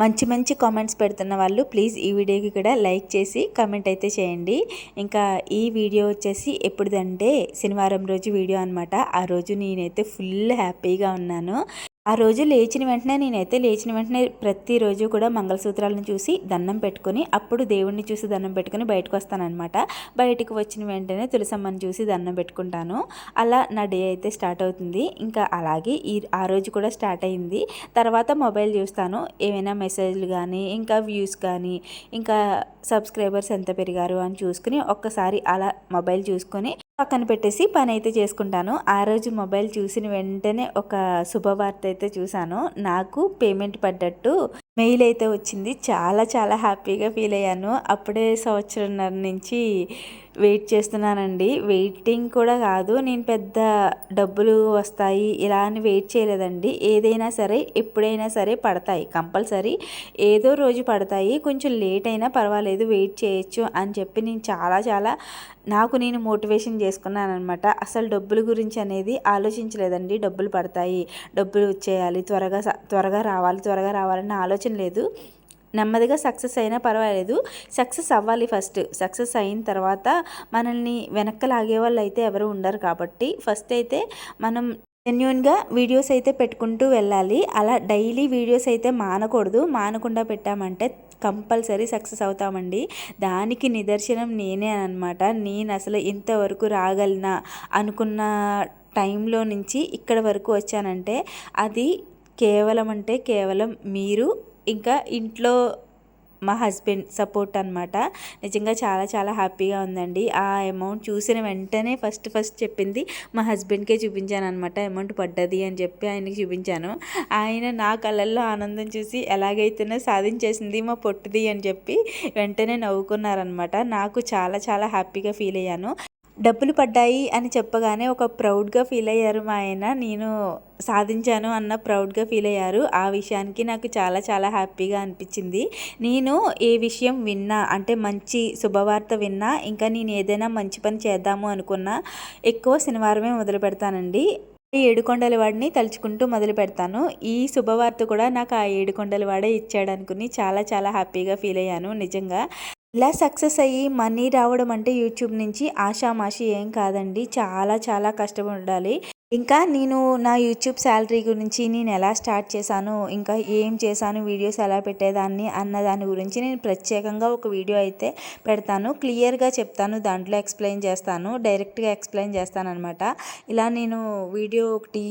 మంచి మంచి కామెంట్స్ పెడుతున్న వాళ్ళు ప్లీజ్ ఈ వీడియోకి కూడా లైక్ చేసి కామెంట్ అయితే చేయండి. ఇంకా ఈ వీడియో వచ్చేసి ఎప్పుడుదంటే శనివారం రోజు వీడియో అనమాట ఆ రోజు నేనైతే ఫుల్ హ్యాపీగా ఉన్నాను. ఆ రోజు లేచిన వెంటనే నేనైతే లేచిన వెంటనే ప్రతిరోజు కూడా మంగళసూత్రాలను చూసి దండం పెట్టుకొని అప్పుడు దేవుడిని చూసి దండం పెట్టుకొని బయటకు వస్తానమాట బయటకు వచ్చిన వెంటనే తులసమ్మని చూసి దండం పెట్టుకుంటాను. అలా నా డే అయితే స్టార్ట్ అవుతుంది. ఇంకా అలాగే ఈ ఆ రోజు కూడా స్టార్ట్ అయింది. తర్వాత మొబైల్ చూస్తాను. ఏమైనా మెసేజ్లు కానీ ఇంకా వ్యూస్ కానీ ఇంకా సబ్స్క్రైబర్స్ ఎంత పెరిగారు అని చూసుకుని ఒక్కసారి అలా మొబైల్ చూసుకొని పక్కన పెట్టేసి పని అయితే చేసుకుంటాను. ఆ రోజు మొబైల్ చూసిన వెంటనే ఒక శుభవార్త అయితే చూశాను. నాకు పేమెంట్ పడ్డట్టు మెయిల్ అయితే వచ్చింది. చాలా చాలా హ్యాపీగా ఫీల్ అయ్యాను. అప్పుడే సంవత్సరంన్నర నుంచి వెయిట్ చేస్తున్నానండి. వెయిటింగ్ కూడా కాదు. నేను పెద్ద డబ్బులు వస్తాయి ఇలా అని వెయిట్ చేయలేదండి. ఏదైనా సరే ఎప్పుడైనా సరే పడతాయి. కంపల్సరీ ఏదో రోజు పడతాయి. కొంచెం లేట్ అయినా పర్వాలేదు వెయిట్ చేయొచ్చు అని చెప్పి నేను చాలా చాలా నాకు నేను మోటివేషన్ చేసుకున్నాను అనమాట అసలు డబ్బుల గురించి అనేది ఆలోచించలేదండి. డబ్బులు పడతాయి డబ్బులు వచ్చేయాలి త్వరగా త్వరగా రావాలి త్వరగా రావాలన్న ఆలోచన లేదు. నెమ్మదిగా సక్సెస్ అయినా పర్వాలేదు. సక్సెస్ అవ్వాలి ఫస్ట్. సక్సెస్ అయిన తర్వాత మనల్ని వెనక్కి లాగే వాళ్ళు అయితే ఎవరు ఉండరు కాబట్టి ఫస్ట్ అయితే మనం జెన్యున్గా వీడియోస్ అయితే పెట్టుకుంటూ వెళ్ళాలి. అలా డైలీ వీడియోస్ అయితే మానకూడదు. మానకుండా పెట్టామంటే కంపల్సరీ సక్సెస్ అవుతామండి. దానికి నిదర్శనం నేనే అనమాట. నేను అసలు ఇంతవరకు రాగలనా అనుకున్న టైంలో నుంచి ఇక్కడ వరకు వచ్చానంటే అది కేవలం అంటే కేవలం మీరు ఇంకా ఇంట్లో మా హస్బెండ్ సపోర్ట్ అనమాట నిజంగా చాలా చాలా హ్యాపీగా ఉందండి. ఆ అమౌంట్ చూసిన వెంటనే ఫస్ట్ ఫస్ట్ చెప్పింది మా హస్బెండ్కే చూపించాను అనమాట అమౌంట్ పడ్డది అని చెప్పి ఆయనకి చూపించాను. ఆయన నా కళ్ళల్లో ఆనందం చూసి ఎలాగైతేనే సాధించేసింది మా పొట్టుది అని చెప్పి వెంటనే నవ్వుకున్నారనమాట నాకు చాలా చాలా హ్యాపీగా ఫీల్ అయ్యాను. డబ్బులు పడ్డాయి అని చెప్పగానే ఒక ప్రౌడ్గా ఫీల్ అయ్యారు మా ఆయన. నేను సాధించాను అన్న ప్రౌడ్గా ఫీల్ అయ్యారు. ఆ విషయానికి నాకు చాలా చాలా హ్యాపీగా అనిపించింది. నేను ఏ విషయం విన్నా అంటే మంచి శుభవార్త విన్నా ఇంకా నేను ఏదైనా మంచి పని చేద్దాము అనుకున్నా ఎక్కువ శనివారమే మొదలు పెడతానండి. ఈ ఏడుకొండల వాడిని తలుచుకుంటూ మొదలు పెడతాను. ఈ శుభవార్త కూడా నాకు ఆ ఏడుకొండల వాడే ఇచ్చాడు అనుకుని చాలా చాలా హ్యాపీగా ఫీల్ అయ్యాను నిజంగా. ఇలా సక్సెస్ అయ్యి మనీ రావడం అంటే యూట్యూబ్ నుంచి ఆషామాషి ఏం కాదండి. చాలా చాలా కష్టపడాలి. ఇంకా నేను నా యూట్యూబ్ శాలరీ గురించి నేను ఎలా స్టార్ట్ చేశాను ఇంకా ఏం చేశాను వీడియోస్ ఎలా పెట్టేదాన్ని అన్న దాని గురించి నేను ప్రత్యేకంగా ఒక వీడియో అయితే పెడతాను. క్లియర్గా చెప్తాను దాంట్లో ఎక్స్ప్లెయిన్ చేస్తాను డైరెక్ట్గా ఎక్స్ప్లెయిన్ చేస్తాను అనమాట ఇలా నేను వీడియో ఒకటి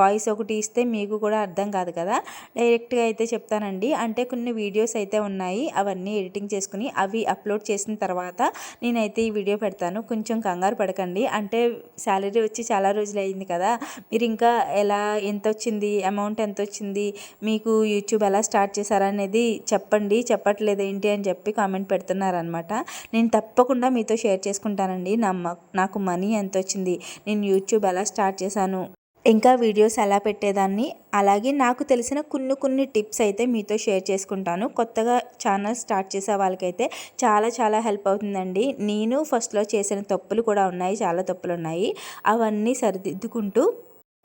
వాయిస్ ఒకటి ఇస్తే మీకు కూడా అర్థం కాదు కదా. డైరెక్ట్గా అయితే చెప్తానండి. అంటే కొన్ని వీడియోస్ అయితే ఉన్నాయి అవన్నీ ఎడిటింగ్ చేసుకుని అవి అప్లోడ్ చేసిన తర్వాత నేనైతే ఈ వీడియో పెడతాను. కొంచెం కంగారు పడకండి. అంటే శాలరీ వచ్చి చాలా రోజులు అయింది కదా కదా? మీరు ఇంకా ఎలా ఎంత వచ్చింది అమౌంట్ ఎంత వచ్చింది మీకు యూట్యూబ్ ఎలా స్టార్ట్ చేశారనేది చెప్పండి చెప్పట్లేదు ఏంటి అని చెప్పి కామెంట్ పెడుతున్నారనమాట నేను తప్పకుండా మీతో షేర్ చేసుకుంటానండి. నా నాకు మనీ ఎంత వచ్చింది నేను యూట్యూబ్ ఎలా స్టార్ట్ చేశాను ఇంకా వీడియోస్ ఎలా పెట్టేదాన్ని? అలాగే నాకు తెలిసిన కొన్ని కొన్ని టిప్స్ అయితే మీతో షేర్ చేసుకుంటాను. కొత్తగా ఛానల్ స్టార్ట్ చేసే వాళ్ళకైతే చాలా చాలా హెల్ప్ అవుతుందండి. నేను ఫస్ట్లో చేసిన తప్పులు కూడా ఉన్నాయి చాలా తప్పులు ఉన్నాయి. అవన్నీ సరిదిద్దుకుంటూ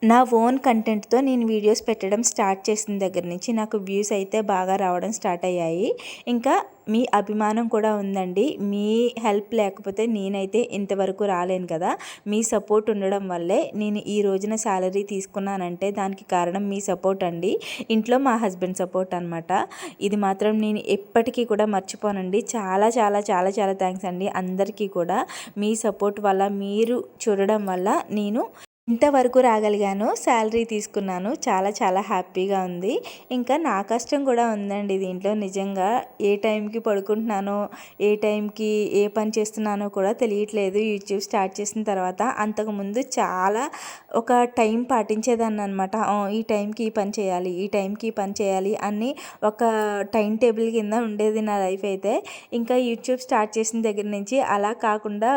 నా ఓన్ కంటెంట్తో నేను వీడియోస్ పెట్టడం స్టార్ట్ చేసిన దగ్గర నుంచి నాకు వ్యూస్ అయితే బాగా రావడం స్టార్ట్ అయ్యాయి. ఇంకా మీ అభిమానం కూడా ఉందండి. మీ హెల్ప్ లేకపోతే నేనైతే ఇంతవరకు రాలేను కదా. మీ సపోర్ట్ ఉండడం వల్లే నేను ఈ రోజున శాలరీ తీసుకున్నానంటే దానికి కారణం మీ సపోర్ట్ అండి. ఇంట్లో మా హస్బెండ్ సపోర్ట్ అనమాట ఇది మాత్రం నేను ఎప్పటికీ కూడా మర్చిపోనండి. చాలా చాలా చాలా చాలా థ్యాంక్స్ అండి అందరికీ కూడా. మీ సపోర్ట్ వల్ల మీరు చూడడం వల్ల నేను ఇంతవరకు రాగలిగాను శాలరీ తీసుకున్నాను. చాలా చాలా హ్యాపీగా ఉంది. ఇంకా నా కష్టం కూడా ఉందండి దీంట్లో. నిజంగా ఏ టైంకి పడుకుంటున్నానో ఏ టైంకి ఏ పని చేస్తున్నానో కూడా తెలియట్లేదు. యూట్యూబ్ స్టార్ట్ చేసిన తర్వాత అంతకుముందు చాలా ఒక టైం పాటించేదాన్ని అనమాట ఈ టైంకి ఈ పని చేయాలి ఈ టైంకి ఈ పని చేయాలి అని ఒక టైం టేబుల్ కింద ఉండేది నా లైఫ్ అయితే. ఇంకా యూట్యూబ్ స్టార్ట్ చేసిన దగ్గర నుంచి అలా కాకుండా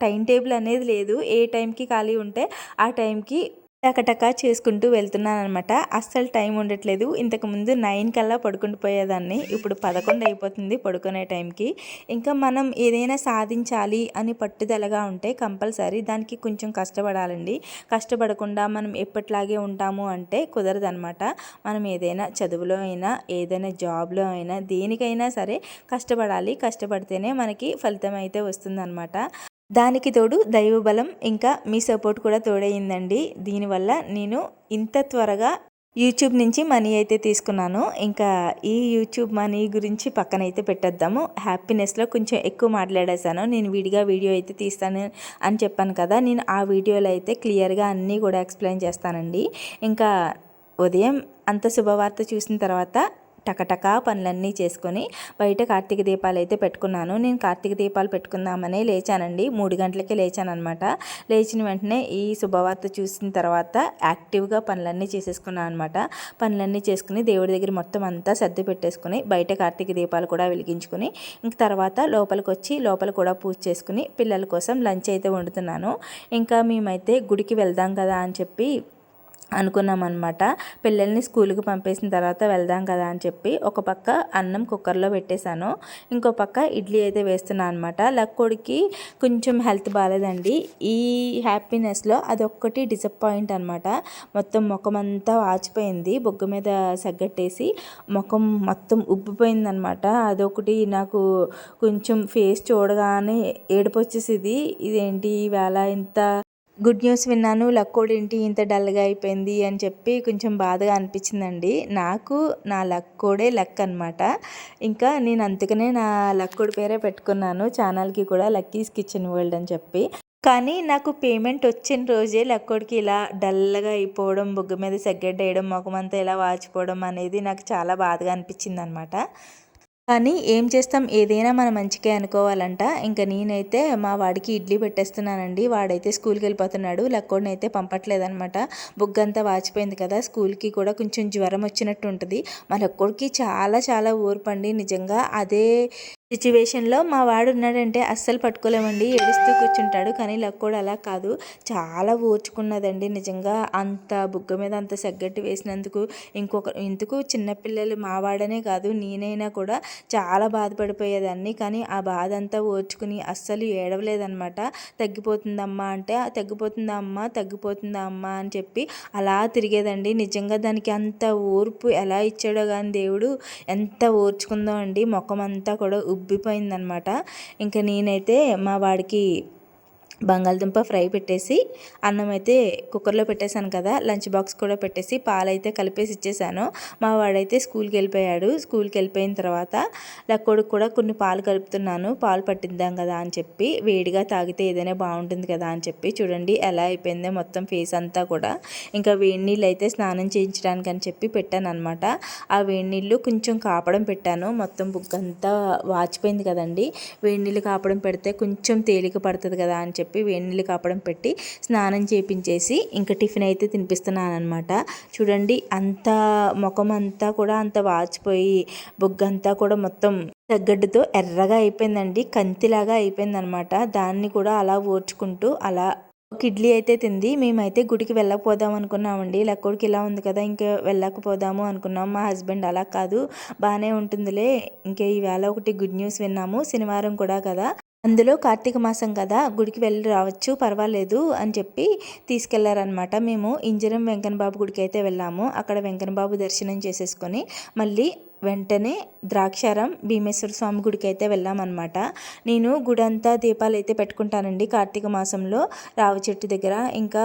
టైం టేబుల్ అనేది లేదు. ఏ టైంకి ఖాళీ ఉంటే ఆ టైంకి టకటకా చేసుకుంటూ వెళ్తున్నాను అనమాట అస్సలు టైం ఉండట్లేదు. ఇంతకుముందు నైన్ కల్లా పడుకుంటూ పోయేదాన్ని. ఇప్పుడు పదకొండు అయిపోతుంది పడుకునే టైంకి. ఇంకా మనం ఏదైనా సాధించాలి అని పట్టుదలగా ఉంటే కంపల్సరీ దానికి కొంచెం కష్టపడాలండి. కష్టపడకుండా మనం ఎప్పట్లాగే ఉంటాము అంటే కుదరదనమాట మనం ఏదైనా చదువులో అయినా ఏదైనా జాబ్లో అయినా దేనికైనా సరే కష్టపడాలి. కష్టపడితేనే మనకి ఫలితం అయితే వస్తుందన్నమాట. దానికి తోడు దైవబలం ఇంకా మీ సపోర్ట్ కూడా తోడయిందండి. దీనివల్ల నేను ఇంత త్వరగా యూట్యూబ్ నుంచి మనీ అయితే తీసుకున్నాను. ఇంకా ఈ యూట్యూబ్ మనీ గురించి పక్కనైతే పెట్టేద్దాము. హ్యాపీనెస్లో కొంచెం ఎక్కువ మాట్లాడేశాను. నేను విడిగా వీడియో అయితే తీస్తాను అని చెప్పాను కదా నేను ఆ వీడియోలో అయితే క్లియర్గా అన్నీ కూడా ఎక్స్ప్లెయిన్ చేస్తానండి. ఇంకా ఉదయం అంత శుభవార్త చూసిన తర్వాత టకటకా పనులన్నీ చేసుకొని బయట కార్తీక దీపాలు అయితే పెట్టుకున్నాను. నేను కార్తీక దీపాలు పెట్టుకుందామనే లేచానండి. మూడు గంటలకి లేచానమాట లేచిన వెంటనే ఈ శుభవార్త చూసిన తర్వాత యాక్టివ్గా పనులన్నీ చేసేసుకున్నాను అనమాట పనులన్నీ చేసుకుని దేవుడి దగ్గర మొత్తం అంతా సర్ది పెట్టేసుకుని బయట కార్తీక దీపాలు కూడా వెలిగించుకుని ఇంక తర్వాత లోపలికి వచ్చి లోపల కూడా పూజ చేసుకుని పిల్లల కోసం లంచ్ అయితే వండుతున్నాను. ఇంకా మేమైతే గుడికి వెళ్దాం కదా అని చెప్పి అనుకున్నాం అనమాట పిల్లల్ని స్కూల్కి పంపేసిన తర్వాత వెళ్దాం కదా అని చెప్పి ఒక పక్క అన్నం కుక్కర్లో పెట్టేశాను. ఇంకో పక్క ఇడ్లీ అయితే వేస్తున్నాను అనమాట లక్కోడికి కొంచెం హెల్త్ బాగాలేదండి ఈ హ్యాపీనెస్లో అదొక్కటి డిసప్పాయింట్ అనమాట మొత్తం ముఖం అంతా వాచిపోయింది. బొగ్గు మీద సగ్గట్టేసి ముఖం మొత్తం ఉబ్బిపోయిందనమాట అదొకటి నాకు కొంచెం ఫేస్ చూడగానే ఏడుపు వచ్చేసింది ఇదేంటి? ఈవేళ ఇంత గుడ్ న్యూస్ విన్నాను లక్కోడేంటి ఇంత డల్గా అయిపోయింది అని చెప్పి కొంచెం బాధగా అనిపించిందండి. నాకు నా లక్కోడే లక్ అనమాట ఇంకా నేను అందుకనే నా లక్కోడి పేరే పెట్టుకున్నాను ఛానల్కి కూడా లక్కీస్ కిచెన్ వరల్డ్ అని చెప్పి. కానీ నాకు పేమెంట్ వచ్చిన రోజే లక్కోడికి ఇలా డల్గా అయిపోవడం బొగ్గు మీద సెగ్గడ్డ వేయడం ముఖమంతా ఇలా వాచిపోవడం అనేది నాకు చాలా బాధగా అనిపించింది అనమాట కానీ ఏం చేస్తాం? ఏదైనా మన మంచికే అనుకోవాలంట. ఇంకా నేనైతే మా వాడికి ఇడ్లీ పెట్టేస్తున్నానండి. వాడైతే స్కూల్కి వెళ్ళిపోతున్నాడు. లక్కోడిని అయితే పంపట్లేదనమాట. బుగ్గంతా వాచిపోయింది కదా స్కూల్కి కూడా కొంచెం జ్వరం వచ్చినట్టు ఉంటుంది మా లక్కోడికి చాలా చాలా ఓర్పండి నిజంగా అదే సిచ్యువేషన్లో మా వాడు ఉన్నాడంటే అస్సలు పట్టుకోలేమండి ఏడుస్తూ కూర్చుంటాడు. కానీ లక్కోడు అలా కాదు. చాలా ఓర్చుకున్నదండి నిజంగా. అంత బుగ్గ మీద అంత సగ్గట్టు వేసినందుకు ఇంకొక ఇందుకు చిన్నపిల్లలు మావాడనే కాదు నేనైనా కూడా చాలా బాధపడిపోయేదాన్ని. కానీ ఆ బాధ అంతా ఓర్చుకుని అస్సలు ఏడవలేదనమాట తగ్గిపోతుందమ్మా అంటే తగ్గిపోతుందా అమ్మ తగ్గిపోతుందా అమ్మ అని చెప్పి అలా తిరిగేదండి. నిజంగా దానికి అంత ఓర్పు ఎలా ఇచ్చాడో కానీ దేవుడు ఎంత ఓర్చుకుందో అండి. ముఖం అంతా కూడా ఉబ్బిపోయిందనమాట ఇంకా నేనైతే మా వాడికి బంగాళదుంప ఫ్రై పెట్టేసి అన్నం అయితే కుక్కర్లో పెట్టేశాను కదా లంచ్ బాక్స్ కూడా పెట్టేసి పాలైతే కలిపేసి ఇచ్చేసాను మా వాడైతే స్కూల్కి వెళ్ళిపోయాడు. స్కూల్కి వెళ్ళిపోయిన తర్వాత కొడుకు కూడా కొన్ని పాలు కలుపుతున్నాను పాలు పట్టిద్దాం కదా అని చెప్పి వేడిగా తాగితే ఏదైనా బాగుంటుంది కదా అని చెప్పి చూడండి ఎలా అయిపోయిందో మొత్తం ఫేస్ అంతా కూడా. ఇంకా వేడి నీళ్ళు అయితే స్నానం చేయించడానికి అని చెప్పి పెట్టాను అనమాట ఆ వేడి నీళ్ళు కొంచెం కాపడం పెట్టాను. మొత్తం బుగ్గంతా వాచిపోయింది కదండి. వేడి నీళ్ళు కాపడం పెడితే కొంచెం తేలిక పడుతుంది కదా అని చెప్పి చెప్పి వేడి కాపడం పెట్టి స్నానం చేపించేసి ఇంకా టిఫిన్ అయితే తినిపిస్తున్నాను అనమాట చూడండి అంత ముఖం అంతా కూడా అంత వాచిపోయి బొగ్గంతా కూడా మొత్తం తగ్గడ్డుతో ఎర్రగా అయిపోయిందండి కంతిలాగా అయిపోయిందనమాట దాన్ని కూడా అలా ఓర్చుకుంటూ అలా ఒక ఇడ్లీ అయితే తింది. మేమైతే గుడికి వెళ్ళకపోదాం అనుకున్నామండి. లక్కోడికి ఇలా ఉంది కదా ఇంకా వెళ్ళకపోదాము అనుకున్నాం. మా హస్బెండ్ అలా కాదు బాగానే ఉంటుందిలే. ఇంకా ఈవేళ ఒకటి గుడ్ న్యూస్ విన్నాము శనివారం కూడా కదా. అందులో కార్తీక మాసం కదా గుడికి వెళ్ళి రావచ్చు పర్వాలేదు అని చెప్పి తీసుకెళ్ళారనమాట మేము ఇంజరం వెంకన్నబాబు గుడికి అయితే వెళ్ళాము. అక్కడ వెంకన్నబాబు దర్శనం చేసేసుకొని మళ్ళీ వెంటనే ద్రాక్షారం భీమేశ్వర స్వామి గుడికి అయితే వెళ్ళామన్నమాట. నేను గుడంతా దీపాలు అయితే పెట్టుకుంటానండి కార్తీక మాసంలో రావి చెట్టు దగ్గర. ఇంకా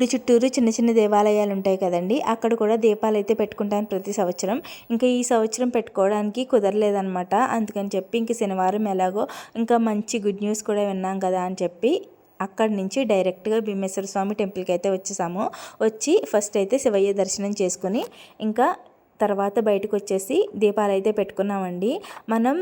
గుడి చుట్టూరు చిన్న చిన్న దేవాలయాలు ఉంటాయి కదండి. అక్కడ కూడా దీపాలు అయితే పెట్టుకుంటాను ప్రతి సంవత్సరం. ఇంకా ఈ సంవత్సరం పెట్టుకోవడానికి కుదరలేదనమాట అందుకని చెప్పి ఇంక శనివారం ఎలాగో ఇంకా మంచి గుడ్ న్యూస్ కూడా విన్నాం కదా అని చెప్పి అక్కడి నుంచి డైరెక్ట్గా భీమేశ్వర స్వామి టెంపుల్కి అయితే వచ్చేసాము. వచ్చి ఫస్ట్ అయితే శివయ్య దర్శనం చేసుకుని ఇంకా తర్వాత బయటకు వచ్చేసి దీపాలు అయితే పెట్టుకున్నామండి. మనం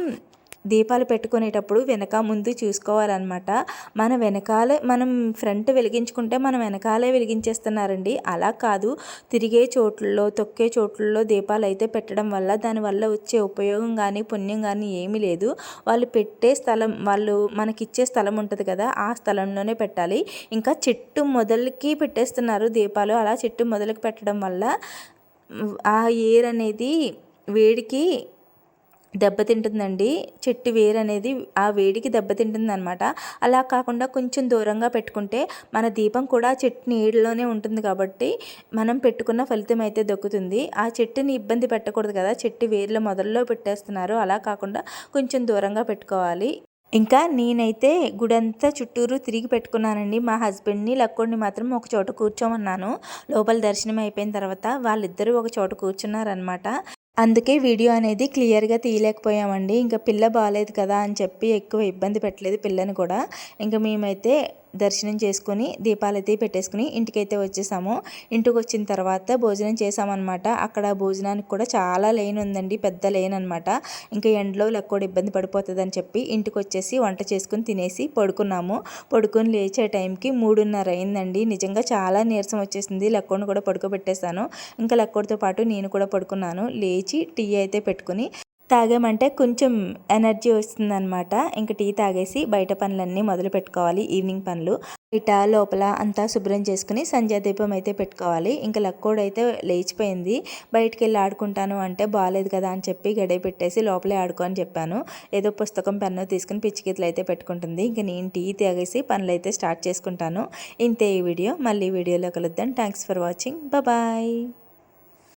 దీపాలు పెట్టుకునేటప్పుడు వెనక ముందు చూసుకోవాలన్నమాట. మన వెనకాలే మనం ఫ్రంట్ వెలిగించుకుంటే మనం వెనకాలే వెలిగించేస్తున్నారండి. అలా కాదు. తిరిగే చోట్లలో తొక్కే చోట్లలో దీపాలు అయితే పెట్టడం వల్ల దానివల్ల వచ్చే ఉపయోగం కానీ పుణ్యం కానీ ఏమీ లేదు. వాళ్ళు పెట్టే స్థలం వాళ్ళు మనకిచ్చే స్థలం ఉంటుంది కదా ఆ స్థలంలోనే పెట్టాలి. ఇంకా చెట్టు మొదలకి పెట్టేస్తున్నారు దీపాలు. అలా చెట్టు మొదలకి పెట్టడం వల్ల ఆ ఏర్ అనేది వేడికి దెబ్బతింటుందండి. చెట్టు వేరు అనేది ఆ వేడికి దెబ్బతింటుంది అనమాట అలా కాకుండా కొంచెం దూరంగా పెట్టుకుంటే మన దీపం కూడా చెట్టు నీడలోనే ఉంటుంది కాబట్టి మనం పెట్టుకున్న ఫలితం అయితే దొక్కుతుంది. ఆ చెట్టుని ఇబ్బంది పెట్టకూడదు కదా. చెట్టు వేర్లు మొదల్లో పెట్టేస్తున్నారు. అలా కాకుండా కొంచెం దూరంగా పెట్టుకోవాలి. ఇంకా నేనైతే గుడంతా చుట్టూరు తిరిగి పెట్టుకున్నానండి. మా హస్బెండ్ని లక్కోడిని మాత్రం ఒక చోట కూర్చోమన్నాను. లోపల దర్శనం అయిపోయిన తర్వాత వాళ్ళిద్దరూ ఒక చోట కూర్చున్నారనమాట అందుకే వీడియో అనేది క్లియర్గా తీయలేకపోయామండి. ఇంకా పిల్ల బాగాలేదు కదా అని చెప్పి ఎక్కువ ఇబ్బంది పెట్టలేదు పిల్లని కూడా. ఇంకా మేమైతే దర్శనం చేసుకుని దీపాలైతే పెట్టేసుకుని ఇంటికైతే వచ్చేసాము. ఇంటికి వచ్చిన తర్వాత భోజనం చేసామన్నమాట అక్కడ భోజనానికి కూడా చాలా లైన్ ఉందండి. పెద్ద లైన్ అనమాట ఇంకా ఎండలో లెక్కోడు ఇబ్బంది పడిపోతుందని చెప్పి ఇంటికి వచ్చేసి వంట చేసుకుని తినేసి పడుకున్నాము. పడుకొని లేచే టైంకి మూడున్నర అయిందండి. నిజంగా చాలా నీరసం వచ్చేసింది. లెక్కోడిని కూడా పడుకోబెట్టేశాను. ఇంకా లెక్కోడితో పాటు నేను కూడా పడుకున్నాను. లేచి టీ అయితే పెట్టుకుని తాగామంటే కొంచెం ఎనర్జీ వస్తుందన్నమాట. ఇంకా టీ తాగేసి బయట పనులన్నీ మొదలు పెట్టుకోవాలి. ఈవినింగ్ పనులు. బయట లోపల అంతా శుభ్రం చేసుకుని సంధ్యాదీపం అయితే పెట్టుకోవాలి. ఇంకా లక్కోడు అయితే లేచిపోయింది. బయటికి వెళ్ళి ఆడుకుంటాను అంటే బాగాలేదు కదా అని చెప్పి గడియ పెట్టేసి లోపలే ఆడుకో అని చెప్పాను. ఏదో పుస్తకం పెన్ను తీసుకుని పిచ్చిగీతలు అయితే పెట్టుకుంటుంది. ఇంకా నేను టీ తాగేసి పనులు అయితే స్టార్ట్ చేసుకుంటాను. ఇంతే ఈ వీడియో. మళ్ళీ వీడియోలో కలుద్దాం. Thanks for watching. బాయ్